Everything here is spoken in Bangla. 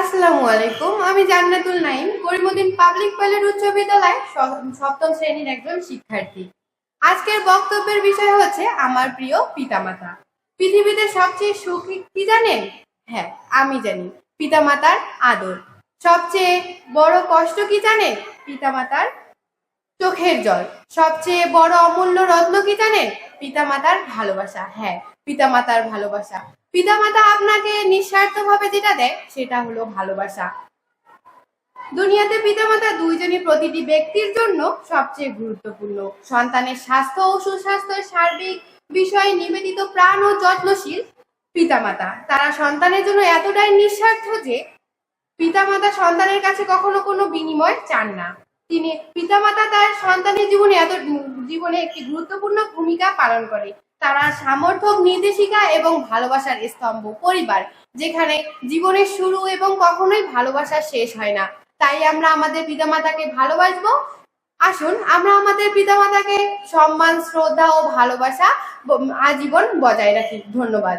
আসসালামু আলাইকুম, আমি জান্নাতুল নাইম করিমুদ্দিন পাবলিক পাইলট উচ্চ বিদ্যালয় সপ্তম শ্রেণির একজন শিক্ষার্থী। আজকের বক্তব্যের বিষয় হচ্ছে আমার প্রিয় পিতামাতা। পৃথিবীতে সবচেয়ে সুখী কি জানেন? হ্যাঁ আমি জানি, পিতামাতার আদর। সবচেয়ে বড় কষ্ট কি জানেন? পিতামাতার চোখের জল। সবচেয়ে বড় অমূল্য রত্ন কি জানেন? পিতামাতার ভালোবাসা। হ্যাঁ পিতামাতার ভালোবাসা। পিতামাতা আপনাকে নিঃস্বার্থভাবে যেটা দেয়, সেটা হলো ভালোবাসা। দুনিয়াতে পিতামাতা দুইজনই প্রতিটি ব্যক্তির জন্য সবচেয়ে গুরুত্বপূর্ণ। সন্তানের স্বাস্থ্য ও সুস্বাস্থ্যের সার্বিক বিষয়ে নিবেদিত প্রাণ ও যত্নশীল পিতামাতা। তারা সন্তানের জন্য এতটাই নিঃস্বার্থ যে পিতামাতা সন্তানের কাছে কখনো কোনো বিনিময় চান না। তিনি পিতামাতা তার সন্তানের জীবনে এত জীবনে একটি গুরুত্বপূর্ণ ভূমিকা পালন করে। তারা সামর্থক নির্দেশিকা এবং ভালোবাসার স্তম্ভ, পরিবার, যেখানে জীবনের শুরু এবং কখনোই ভালোবাসা শেষ হয় না। তাই আমরা আমাদের পিতামাতাকে ভালোবাসবো। আসুন, আমরা আমাদের পিতামাতাকে সম্মান, শ্রদ্ধা ও ভালোবাসা আজীবন বজায় রাখি। ধন্যবাদ।